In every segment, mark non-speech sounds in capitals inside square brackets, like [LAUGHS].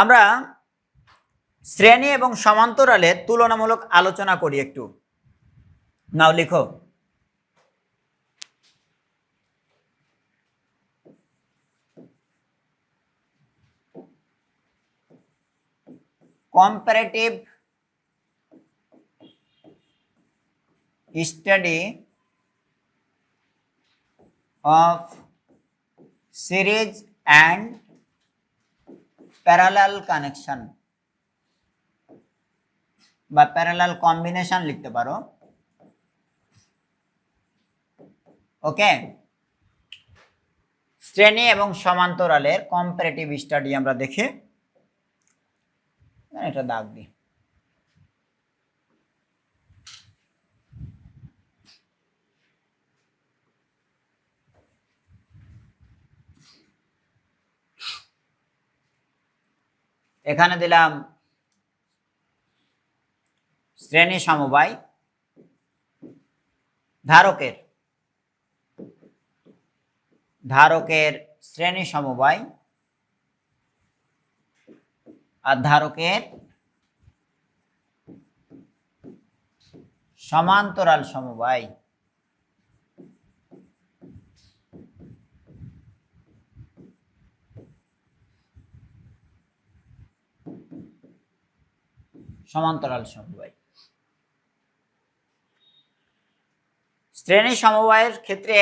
আমরা শ্রেণি এবং সমান্তরালের তুলনামূলক আলোচনা করি একটু। নাও লিখো। Comparative study of series and parallel connection বা প্যারালাল কম্বিনেশন লিখতে পারো। ওকে শ্রেণি এবং সমান্তরালের কম্পারেটিভ স্টাডি আমরা দেখি, এটা দাগ দিই। এখানে দিলাম শ্রেণি সমবায় ধারকের ধারকের শ্রেণি সমবায় আর ধারকের সমান্তরাল সমবায়। সমান্তরাল সমবায়। শ্রেণি সমবায়ের ক্ষেত্রে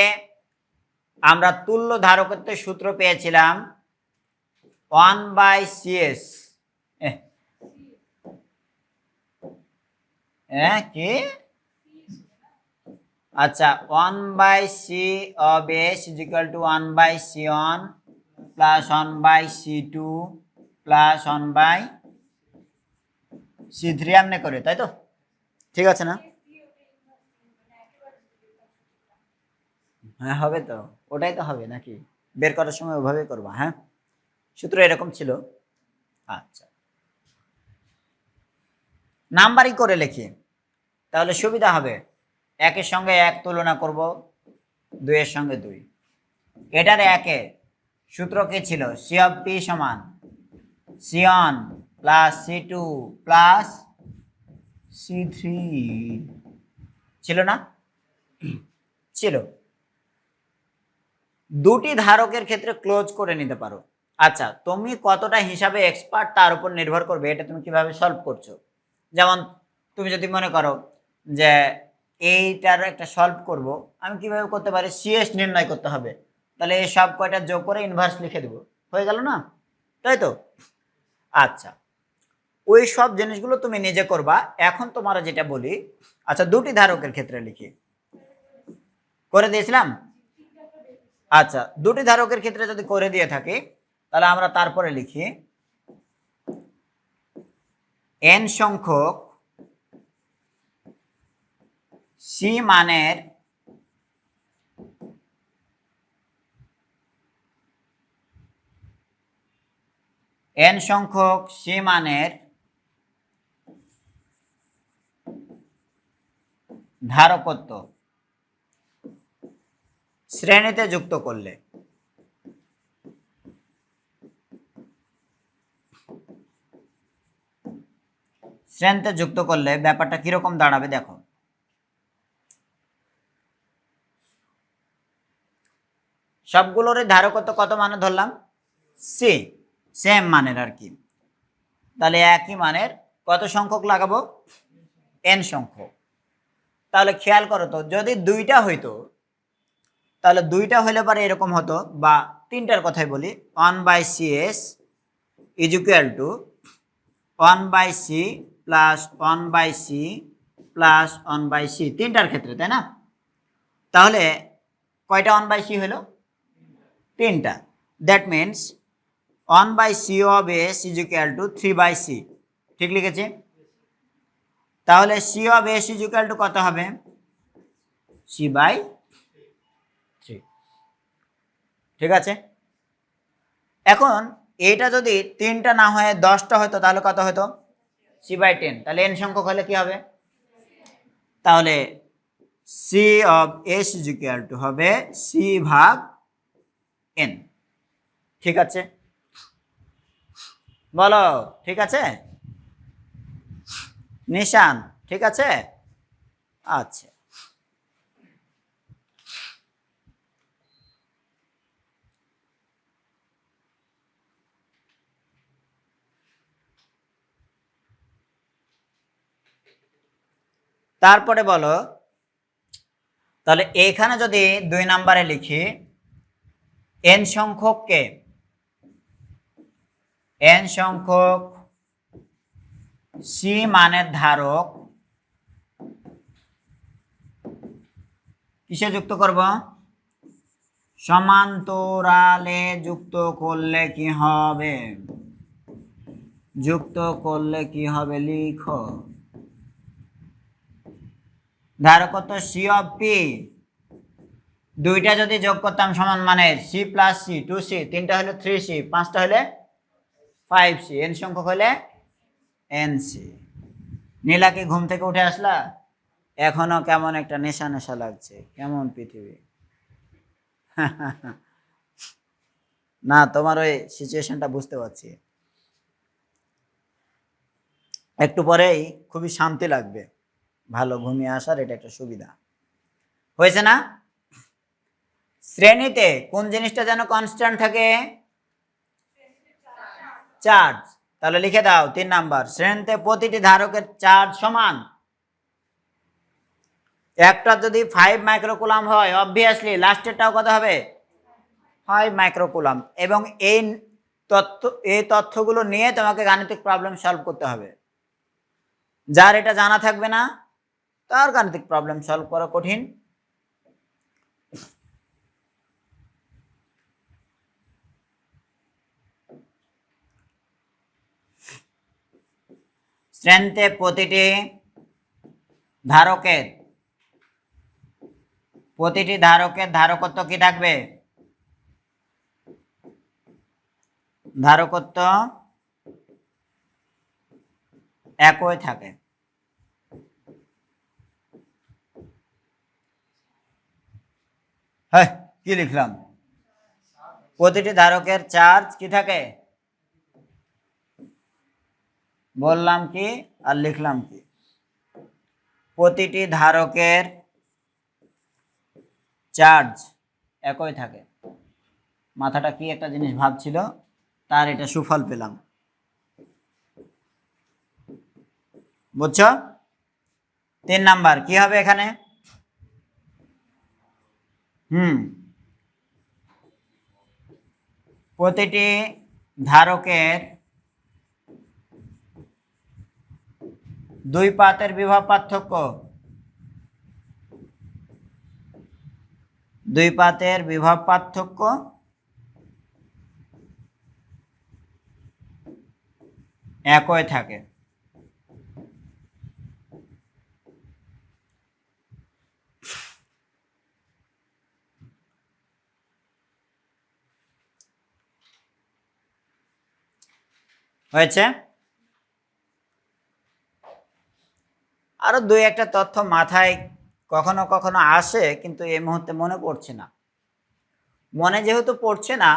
আমরা তুল্য ধারকত্বের সূত্র পেয়েছিলাম ওয়ান বাই সিএস। হ্যাঁ কি? আচ্ছা one by C of S is equal to one by C one plus one by C two plus one by C করে, তাই তো? ঠিক আছে না? হ্যাঁ হবে তো। ওটাই তো হবে নাকি? বের করার সময় ওভাবে করবা হ্যাঁ? সূত্র এরকম ছিল। আচ্ছা। নাম্বারই করে লিখি। তাহলে সুবিধা হবে। একের সঙ্গে এক তুলনা করব, দুইয়ের সঙ্গে দুই। এটার একে। সূত্র কি ছিল? সি অফ পি সমান। C one plus C two plus C three. ছিল না? ছিল। দুটি ধারকের ক্ষেত্রে ক্লোজ করে নিতে পারো। আচ্ছা তুমি কতটা হিসাবে এক্সপার্ট তার উপর নির্ভর করবে এটা তুমি কীভাবে সলভ করছ? যেমন তুমি যদি মনে করো যে এইটার একটা সলভ করব, আমি কীভাবে করতে পারি? সিএস নির্ণয় করতে হবে। তাহলে এই সব কয়টা যোগ করে ইনভার্স লিখে দেবো। হয়ে গেল না? তাই তো? আচ্ছা। ওই সব জিনিসগুলো তুমি নিজে করবা। এখন তোমার যেটা বলি আচ্ছা দুটি ধারকের ক্ষেত্রে লিখি। করে দিয়েছিলাম? আচ্ছা দুটি ধারকের ক্ষেত্রে যদি করে দিয়ে থাকি, তাহলে আমরা তারপরে লিখি। এন সংখ্যক সি মানের এন সংখ্যক সি মানের ধারকত্ব শ্রেণীতে যুক্ত করলে। শ্রেণীতে যুক্ত করলে ব্যাপারটা কীরকম দাঁড়াবে দেখো। সবগুলোর ধারকত্ব কত মানে ধরলাম? সি সেম মানের আর কি। তাহলে একই মানের কত সংখ্যক লাগাবো? এন সংখ্যক। তাহলে খেয়াল করো তো, যদি দুইটা হইতো, তাহলে দুইটা হলে পরে এরকম হতো, বা তিনটার কথাই বলি one by C S is equal to one by C plus one by C plus one by C তিনটার ক্ষেত্রে, তাই না? তাহলে কয়টা ওয়ান বাই সি হলো তিনটা। That means one by C of S is equal to three by C ঠিক লিখেছি? তাহলে C of S is equal to কত হবে? সি বাই থ্রি ঠিক আছে? এখন এটা যদি তিনটা না হয়ে, দশটা হতো, তাহলে কত হতো? সি বাই টেন তাহলে এন সংখ্যক হলে কি হবে? তাহলে C of S is equal to হবে সি ভাগ এন ঠিক আছে? বলো, ঠিক আছে? নিশান, ঠিক আছে? আচ্ছা। তারপরে বলো, তাহলে এখানে যদি দুই নাম্বারে লিখি এন সংখ্যককে এন সংখ্যক সি মানের ধারক। কিসে যুক্ত করব? সমান্তরালে যুক্ত করলে কি হবে? যুক্ত করলে কি হবে? লিখো। ধারকত্ব সি অফ পি দুইটা যদি যোগ করতাম সমান মানের C plus C two C তিনটা হলে থ্রি সি পাঁচটা হলে ফাইভ সি এন সংখ্যক হলে এন সি নীলা কি ঘুম থেকে উঠে আসলা? এখনও কেমন একটা নেশা নেশা লাগছে। কেমন পৃথিবী? [LAUGHS] না, তোমার ওই সিচুয়েশনটা বুঝতে পারছি। একটু পরেই খুবই শান্তি লাগবে। ভালো ঘুমিয়ে আসার এটা একটা সুবিধা। হয়েছে না? শ্রেণীতে কোন জিনিসটা যেন কনস্ট্যান্ট থাকে? চার্জ তাহলে লিখে দাও তিন নাম্বার, শ্রেণীতে প্রতিটি ধারকের চার্জ সমান। একটা যদি ফাইভ মাইক্রোকুলাম হয় অবভিয়াসলি লাস্টেরটাও কত হবে? ফাইভ মাইক্রোকুলাম এবং এই তথ্য, এই তথ্যগুলো নিয়ে তোমাকে গাণিতিক প্রবলেম সলভ করতে হবে। যার এটা জানা থাকবে না, তার গাণিতিক প্রবলেম সলভ করা কঠিন। শ্রেণীতে প্রতিটি ধারকের প্রতিটি ধারকের ধারকত্ব কি থাকবে? ধারকত্ব একই থাকে। হ্যাঁ কি লিখলাম? প্রতিটি ধারকের চার্জ কি থাকে? বললাম কি আর লিখলাম কি? প্রতিটি ধারকের চার্জ একই থাকে। মাথাটা কি একটা জিনিস ভাবছিল? তার এটা সুফল পেলাম। বুঝছ? তিন নাম্বার, কি হবে এখানে? হুম। প্রতিটি ধারকের দুই পাতের বিভব পার্থক্য। দুই পাতের বিভব পার্থক্য। একই থাকে। হয়েছে? আরও দুই একটা তথ্য মাথায় কখনো কখনো আসে, কিন্তু এই মুহূর্তে মনে পড়ছে না। মনে যেহেতু পড়ছে না,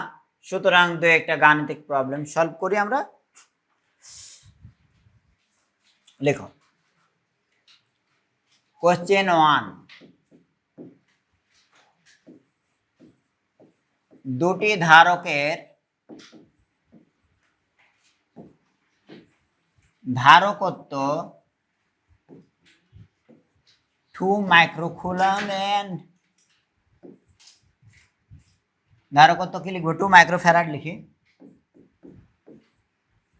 সুতরাং দু একটা গাণিতিক প্রবলেম সলভ করি আমরা। লেখো। কোশ্চেন ওয়ান দুটি ধারকের ধারকত্ব টু মাইক্রোকুলাম এন্ড ধারকত্ব কি লিখব টু মাইক্রোফ্যারাড লিখি।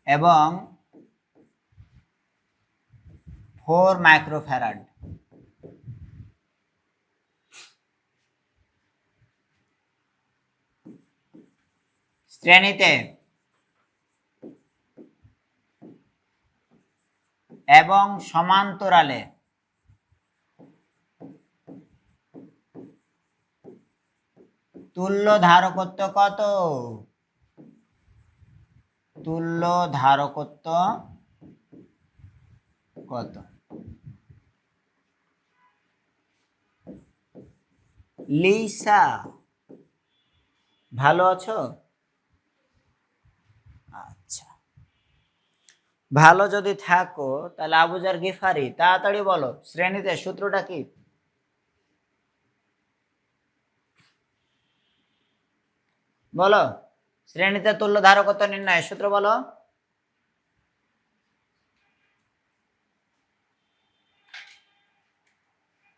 এবং ফোর মাইক্রোফ্যারাড শ্রেণীতে। এবং সমান্তরালে। তুল্য ধারকত্ব কত? তুল্য ধারকত্ব কত? লিসা, ভালো আছো? আচ্ছা। ভালো যদি থাকো, তাহলে আবুজার গিফারি, তাড়াতাড়ি বলো, শ্রেণীতে সূত্রটা কি? বলো, শ্রেণীতে তুল্য ধারকত্ব নির্ণয়, সূত্র বলো।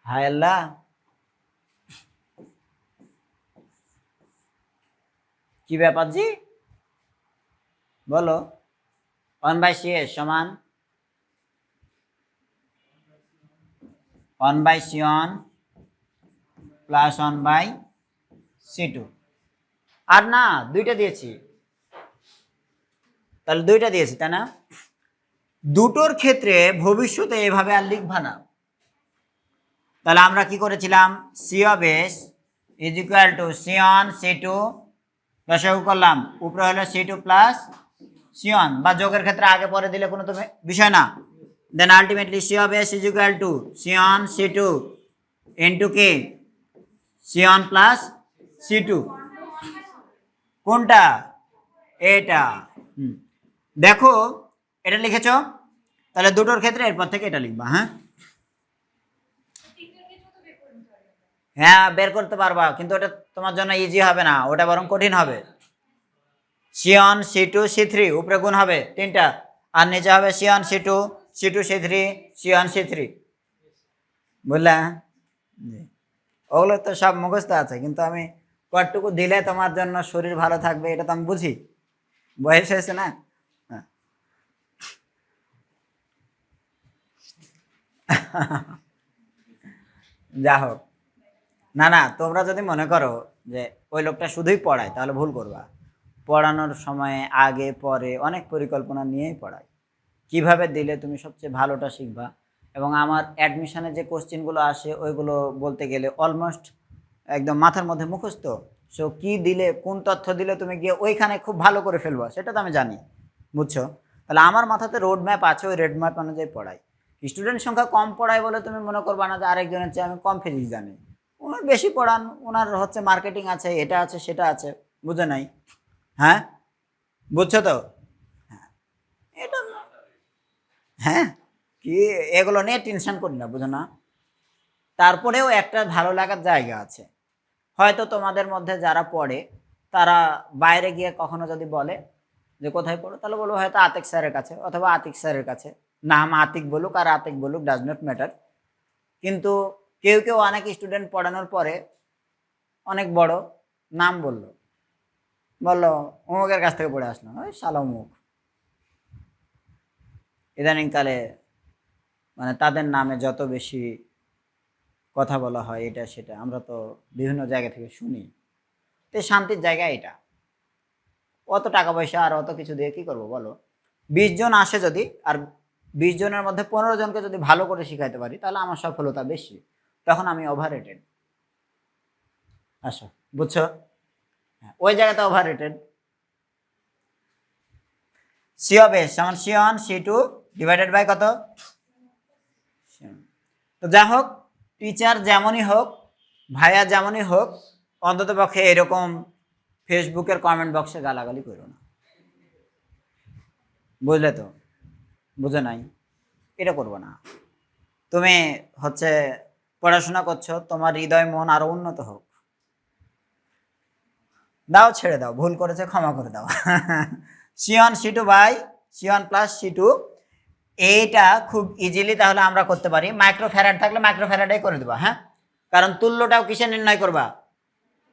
হায় আল্লাহ। কি ব্যাপার জি? বলো, ওয়ান বাই সি এস সমান, one by C one plus one by C two. আর না, দুইটা দিয়েছি। তাহলে দুইটা দিয়েছি, তাই না? দুটোর ক্ষেত্রে ভবিষ্যতে এভাবে আর লিখবা না। তাহলে আমরা কি করেছিলাম? C of S is equal to C one C two দশক করলাম? উপরে হলো C two plus C one বা যোগের ক্ষেত্রে আগে পরে দিলে কোনো তো বিষয় না। Then ultimately C of S is equal to C one C two into K C one plus C two কোনটা? এটা। দেখো, এটা লিখেছ? তাহলে দুটোর ক্ষেত্রে এরপর থেকে এটা লিখবা হ্যাঁ? হ্যাঁ বের করতে পারবা, কিন্তু ওটা তোমার জন্য ইজি হবে না, ওটা বরং কঠিন হবে। C one C two C three উপরে গুণ হবে, তিনটা। আর নিচে হবে C one C two C two C three C one C three বুঝলে। ওগুলো তো সব মুখস্থ আছে, কিন্তু আমি কটটুকু দিলে তোমার জন্য শরীর ভালো থাকবে, এটা তো আমি বুঝি। বয়স হয়েছে না? হ্যাঁ। যা হোক। না না, তোমরা যদি মনে করো যে ওই লোকটা শুধুই পড়ায়, তাহলে ভুল করবা। পড়ানোর সময়ে আগে, পরে অনেক পরিকল্পনা নিয়েই পড়ায়। কীভাবে দিলে তুমি সবচেয়ে ভালোটা শিখবা? এবং আমার অ্যাডমিশনে যে কোশ্চেনগুলো আসে, ওইগুলো বলতে গেলে অলমোস্ট একদম মাথার মধ্যে মুখস্থ। সো কি দিলে, কোন তথ্য দিলে তুমি গিয়ে ওইখানে খুব ভালো করে ফেলব, সেটা তো আমি জানি, বুঝছ? তাহলে আমার মাথাতে রোড ম্যাপ আছে, ওই রেড ম্যাপ অনুযায়ী পড়াই। স্টুডেন্ট সংখ্যা কম পড়ায় বলে তুমি মনে করবা না যে আরেকজনের চেয়ে আমি কম ফিজিক্স জানি। ওনার বেশি পড়ান, ওনার হচ্ছে মার্কেটিং আছে, এটা আছে, সেটা আছে, বুঝে নাই? হ্যাঁ? বুঝছ তো? হ্যাঁ। এটা হ্যাঁ? কি, এগুলো নিয়ে টেনশন করি না, বুঝো না? তারপরেও একটা ভালো লাগার জায়গা আছে। হয়তো তোমাদের মধ্যে যারা পড়ে, তারা বাইরে গিয়ে কখনো যদি বলে যে কোথায় পড়ো, তাহলে বলব হয়তো আতিক স্যারের কাছে অথবা আতিক স্যারের কাছে। নাম আতিক বলুক আর আতিক বলুক ডাজ নট ম্যাটার কিন্তু কেউ কেউ অনেক স্টুডেন্ট পড়ানোর পরে অনেক বড় নাম বলল। বলল, অমুকের কাছ থেকে পড়ে আসলাম। ওই শালা অমুক। ইদানিংকালে মানে তাদের নামে যত বেশি কথা বলা হয়, এটা সেটা। আমরা তো বিভিন্ন জায়গা থেকে শুনি। তো শান্তির জায়গা এটা। অত টাকা পয়সা আর অত কিছু দিয়ে কী করব বলো? বিশ জন আসে যদি, আর বিশ জনের মধ্যে পনেরো জনকে যদি ভালো করে শিখাইতে পারি, তাহলে আমার সফলতা বেশি। তখন আমি ওভার রেটেড আসো, বুঝছ? হ্যাঁ ওই জায়গাতে over rated C of S সমান C one, C two divided by কত? তো যা হোক টিচার যেমনই হোক, ভাইয়া যেমনই হোক, অন্তত পক্ষে এরকম ফেসবুকের কমেন্ট বক্সে গালাগালি করো না। বুঝলে তো? বুঝে নাই? এটা করব না। তুমি হচ্ছে পড়াশোনা করছ, তোমার হৃদয়, মন আরও উন্নত হোক। দাও, ছেড়ে দাও। ভুল করেছে, ক্ষমা করে দাও। C one C two by C plus C two এইটা খুব ইজিলি তাহলে আমরা করতে পারি। মাইক্রো ফ্যারাড থাকলে মাইক্রো ফ্যারাডে করে দেবা হ্যাঁ? কারণ তুল্যটাও কিসে নির্ণয় করবা?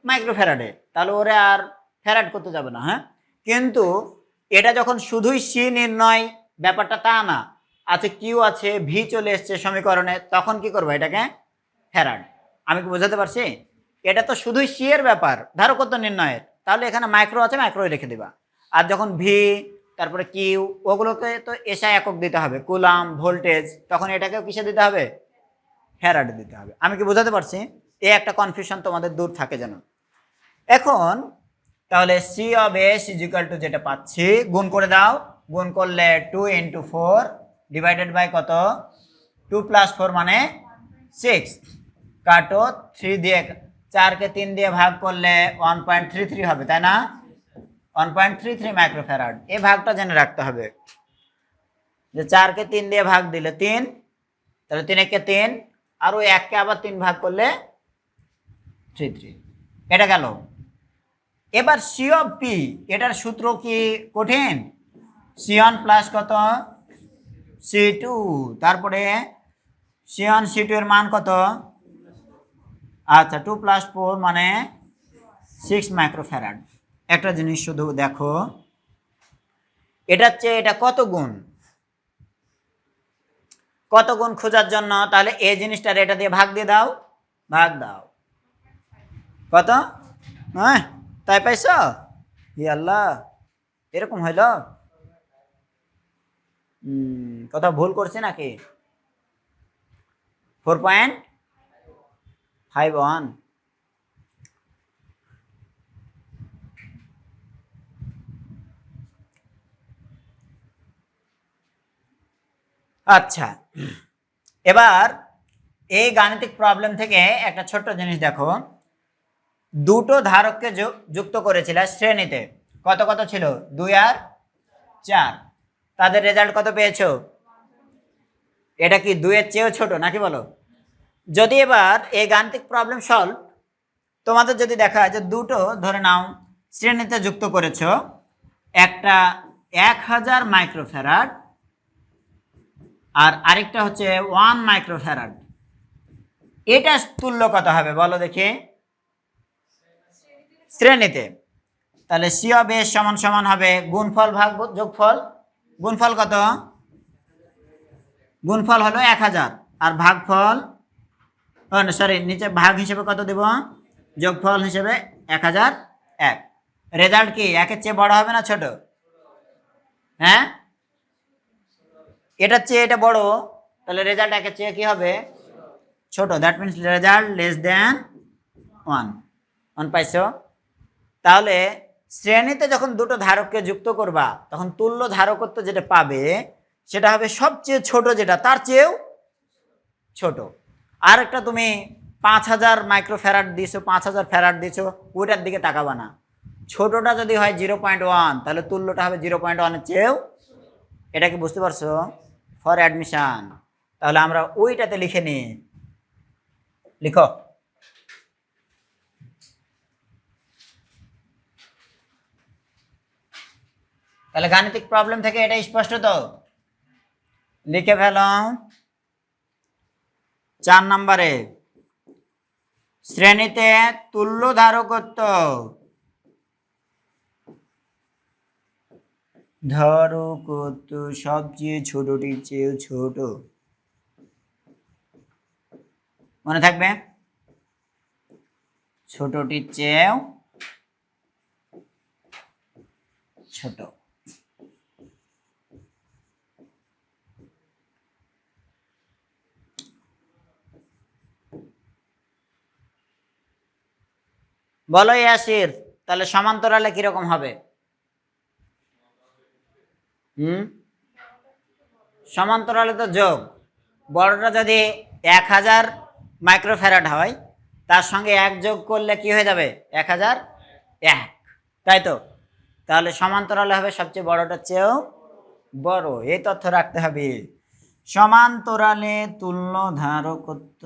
মাইক্রো ফ্যারাডে তাহলে ওরে আর ফ্যারাড করতে যাবে না হ্যাঁ? কিন্তু এটা যখন শুধুই সি নির্ণয়, ব্যাপারটা তা না, আছে কিউ আছে ভি চলে এসছে সমীকরণে, তখন কি করব এটাকে? ফ্যারাড। আমি কি বোঝাতে পারছি? এটা তো শুধুই সি এর ব্যাপার, ধারকত্ব নির্ণয়ের। তাহলে এখানে মাইক্রো আছে, মাইক্রোই রেখে দিবা। আর যখন ভি তারপরে কিউ ওগুলোকে তো এসআই একক দিতে হবে। কুলাম, ভোল্টেজ, তখন এটাকেও কিসে দিতে হবে? ফ্যারাডে দিতে হবে। আমি কি বোঝাতে পারছি? এ একটা কনফিউশন তোমাদের দূর থাকে যেন। এখন, তাহলে C of S is equal to যেটা পাচ্ছি, গুণ করে দাও। গুণ করলে two into four divided by কত? টু প্লাস ফোর মানে সিক্স কাটো থ্রি দিয়ে, চারকে তিন দিয়ে ভাগ করলে ওয়ান পয়েন্ট থ্রি থ্রি হবে, তাই না? One point three three microfarad এই ভাগটা জেনে রাখতে হবে। যে চারকে তিন দিয়ে ভাগ দিলে তিন, তাহলে তিন একে তিন, আর ওই এককে আবার তিন ভাগ করলে থ্রি থ্রি এটা গেল। এবার সি অফ পি এটার সূত্র কি কঠিন? সি ওয়ান প্লাস কত? সি টু তারপরে সি ওয়ান সি টু এর মান কত? আচ্ছা টু প্লাস ফোর মানে সিক্স মাইক্রোফ্যারাড একটা জিনিস শুধু দেখো। এটার চেয়ে এটা কত গুণ? কত গুণ খোঁজার জন্য? তাহলে এই জিনিসটার এটা দিয়ে ভাগ দিয়ে দাও। ভাগ দাও। কত? হ্যাঁ? তাই পাইছ? ই আল্লাহ, এরকম হইল? কথা ভুল করছে নাকি? ফোর পয়েন্ট ফাইভ ওয়ান আচ্ছা। এবার এই গাণিতিক প্রবলেম থেকে একটা ছোট্ট জিনিস দেখো। দুটো ধারককে যুক্ত করেছিল শ্রেণীতে। কত কত ছিল? দুই আর চার। তাদের রেজাল্ট কত পেয়েছ? এটা কি দুইয়ের চেয়েও ছোট নাকি বলো? যদি এবার এই গাণিতিক প্রবলেম সলভ তোমাদের যদি দেখা যায় যে দুটো ধরে নাও শ্রেণীতে যুক্ত করেছ, একটা এক হাজার মাইক্রোফ্যারাড আর আরেকটা হচ্ছে ওয়ান মাইক্রোফ্যারাড এটা তুল্য কত হবে বলো দেখি? শ্রেণীতে। তাহলে সি অফ এস সমান সমান হবে গুণফল ভাগ যোগফল। গুণফল কত? গুণফল হলো এক হাজার। আর ভাগফল সরি নিচে ভাগ হিসেবে কত দেব? যোগফল হিসেবে এক হাজার এক। রেজাল্ট কি? একের চেয়ে বড় হবে না ছোট? হ্যাঁ? এটার চেয়ে এটা বড়। তাহলে রেজাল্ট একের চেয়ে কি হবে? ছোট। That means result less than one one পাইছো? তাহলে শ্রেণীতে যখন দুটো ধারককে যুক্ত করবা, তখন তুল্য ধারকত্ব যেটা পাবে, সেটা হবে সবচেয়ে ছোট যেটা, তার চেয়েও ছোট। আর একটা তুমি পাঁচ হাজার মাইক্রো ফ্যারাট দিছো, পাঁচ হাজার ফ্যারাট দিছো, ওইটার দিকে তাকাবা না। ছোটটা যদি হয় জিরো পয়েন্ট ওয়ান তাহলে তুল্যটা হবে জিরো পয়েন্ট ওয়ানের চেয়েও, এটা কি বুঝতে পারছ? ফর অ্যাডমিশন তাহলে আমরা ওইটাতে লিখে নিই। লিখো। তাহলে গাণিতিক প্রবলেম থেকে এটা স্পষ্ট তো? লিখে ফেলাম। চার নম্বরে। শ্রেণীতে তুল্য ধারকত্ব। ধারকত্ব সবচেয়ে ছোটটির চেয়েও ছোট। মনে থাকবে? ছোটটির চেয়েও ছোট। বলো ইয়াসির তাহলে সমান্তরালে কীরকম হবে? হুম? সমান্তরালে তো যোগ। বড়টা যদি এক হাজার মাইক্রোফ্যারাড হয়, তার সঙ্গে এক যোগ করলে কি হয়ে যাবে? এক হাজার এক। তাই তো? তাহলে সমান্তরালে হবে সবচেয়ে বড়টার চেয়েও বড়। এই তথ্য রাখতে হবে। সমান্তরালে তুল্য ধারকত্ব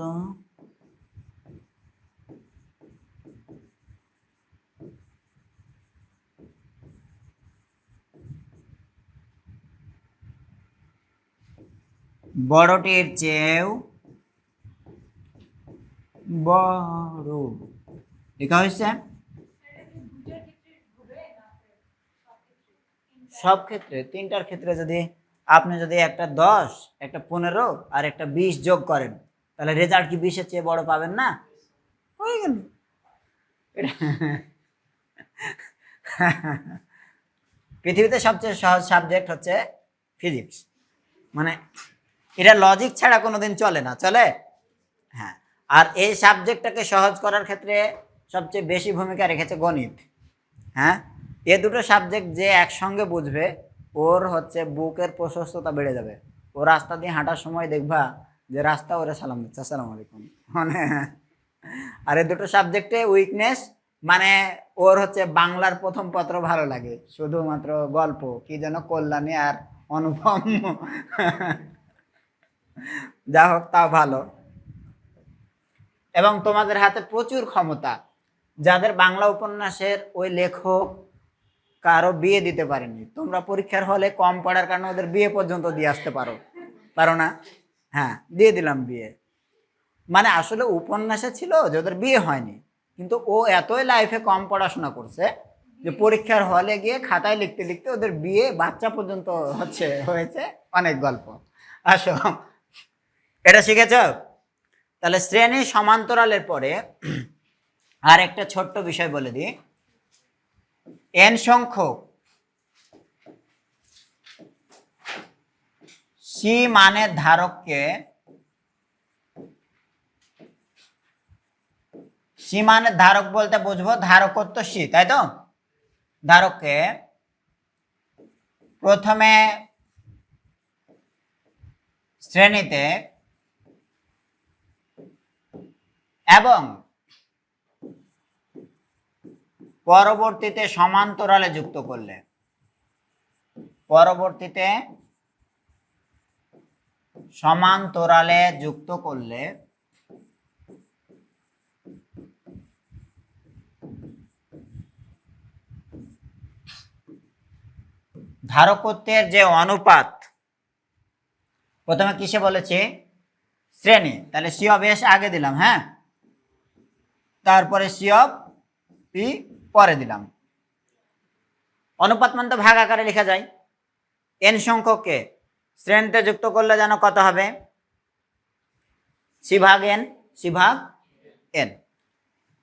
বড়টির চেয়েও বড়। লেখা হয়েছে? সব ক্ষেত্রে, তিনটার ক্ষেত্রে যদি আপনি যদি একটা দশ, একটা পনেরো আর একটা বিশ যোগ করেন, তাহলে রেজাল্ট কি বিশের চেয়ে বড় পাবেন না? হয়ে গেল। পৃথিবীতে সবচেয়ে সহজ সাবজেক্ট হচ্ছে ফিজিক্স মানে এটা লজিক ছাড়া কোনোদিন চলে না, চলে? হ্যাঁ। আর এই সাবজেক্টটাকে সহজ করার ক্ষেত্রে সবচেয়ে বেশি ভূমিকা রেখেছে গণিত। হ্যাঁ? এ দুটো সাবজেক্ট যে একসঙ্গে বুঝবে, ওর হচ্ছে বুকের প্রশস্ততা বেড়ে যাবে। ও রাস্তা দিয়ে হাঁটার সময় দেখবা যে রাস্তা ওরে সালাম দিচ্ছে, আসসালামু আলাইকুম। মানে আর এ দুটো সাবজেক্টে উইকনেস মানে ওর হচ্ছে বাংলার প্রথম পত্র ভালো লাগে। শুধুমাত্র গল্প, কি যেন কল্যাণী আর অনুপম। যা হোক তা ভালো। এবং তোমাদের হাতে প্রচুর ক্ষমতা, যাদের বাংলা উপন্যাসের ওই লেখক কারও বিয়ে দিতে পারেনি। তোমরা পরীক্ষার হলে কম পড়ার কারণে ওদের বিয়ে পর্যন্ত দিয়ে আসতে পারো। পারো না? হ্যাঁ দিয়ে দিলাম বিয়ে। মানে আসলে উপন্যাসে ছিল যে ওদের বিয়ে হয়নি, কিন্তু ও এতই লাইফে কম পড়াশোনা করছে যে পরীক্ষার হলে গিয়ে খাতায় লিখতে লিখতে ওদের বিয়ে বাচ্চা পর্যন্ত হচ্ছে, হয়েছে অনেক গল্প। আসো। এটা শিখেছ? তাহলে শ্রেণি সমান্তরালের পরে আর একটা ছোট্ট বিষয় বলে দিই। এন সংখ্যক সি মানের ধারককে সি মানের ধারক বলতে বুঝব ধারকত্ব সি তাই তো? ধারককে প্রথমে শ্রেণীতে এবং পরবর্তীতে সমান্তরালে যুক্ত করলে। পরবর্তীতে সমান্তরালে যুক্ত করলে ধারকত্বের যে অনুপাত, প্রথমে কিসে বলেছে? শ্রেণি। তাহলে সি এস আগে দিলাম হ্যাঁ? তারপরে সি অফ পি, পরে দিলাম। অনুপাত মানে তো ভাগ আকারে লেখা যায়। এন সংখ্যককে শ্রেণীতে যুক্ত করলে যেন কত হবে? সি ভাগ এন, সি ভাগ এন।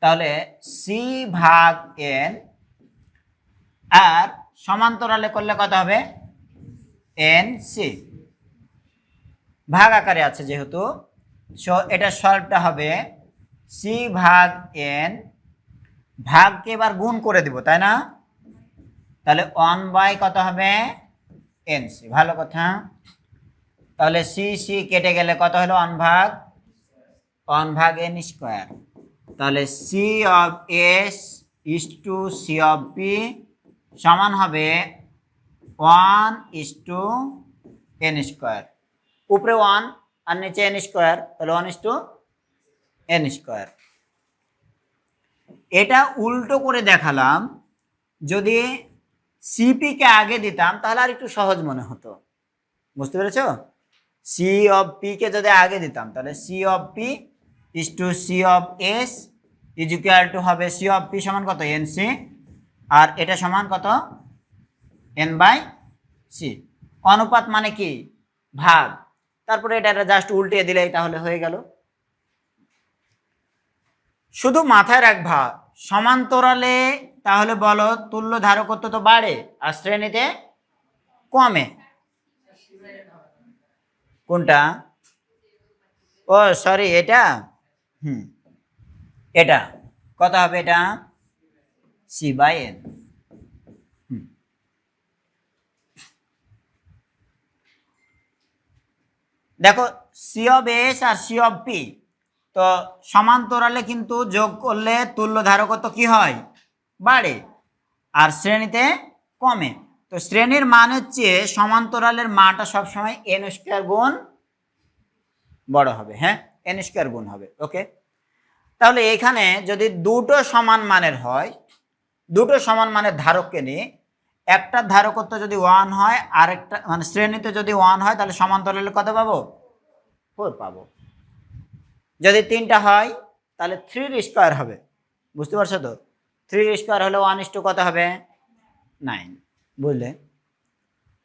তাহলে সি ভাগ এন আর সমান্তরালে করলে কত হবে? N C. ভাগ আকারে আছে যেহেতু, সো এটা সলভটা হবে সি ভাগ এন ভাগকে এবার গুণ করে দিব, তাই না? তাহলে ওয়ান বাই কত হবে? এন সি ভালো কথা। তাহলে সি সি কেটে গেলে কত হলো? ওয়ান ভাগ ওয়ান ভাগ এন স্কোয়ার তাহলে C of S is to C of P সমান হবে one is to N square উপরে ওয়ান আর নিচে এন স্কোয়ার তাহলে one is to N square এটা উল্টো করে দেখালাম, যদি সিপিকে আগে দিতাম, তাহলে আর একটু সহজ মনে হতো। বুঝতে পেরেছ? সি অফ পিকে যদি আগে দিতাম, তাহলে C of P is to C of S is equal to হবে সি অফ পি সমান কত? এন সি আর এটা সমান কত? এন বাই সি অনুপাত মানে কি? ভাগ। তারপরে এটা জাস্ট উল্টিয়ে দিলেই তাহলে হয়ে গেল। শুধু মাথায় রাখবা সমান্তরালে তাহলে বলো তুল্য ধারকত্ব তো বাড়ে আর শ্রেণীতে কমে। কোনটা? ও সরি এটা? হুম, এটা। কত হবে এটা? সি বাই এন দেখো সি অফ এস আর সি অফ পি তো সমান্তরালে কিন্তু যোগ করলে তুল্য ধারকত্ব কি হয়? বাড়ে। আর শ্রেণীতে কমে। তো শ্রেণির মানের চেয়ে সমান্তরালের মানটা সবসময় এন স্কোয়ার গুণ বড় হবে হ্যাঁ? এন স্কোয়ার গুণ হবে ওকে তাহলে এখানে যদি দুটো সমান মানের হয়, দুটো সমান মানের ধারককে নিয়ে একটা ধারকত্ব যদি ওয়ান হয়, আরেকটা মানে শ্রেণীতে যদি ওয়ান হয়, তাহলে সমান্তরালে কত পাবো? ফোর পাবো। যদি তিনটা হয়, তাহলে থ্রির স্কোয়ার হবে। বুঝতে পারছ তো? থ্রির স্কোয়ার হলে ওয়ান ইস্টু কত হবে? নাইন বুঝলে?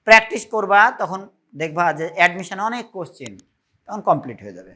প্র্যাকটিস করবা, তখন দেখবা যে অ্যাডমিশন অনেক কোশ্চেন তখন কমপ্লিট হয়ে যাবে।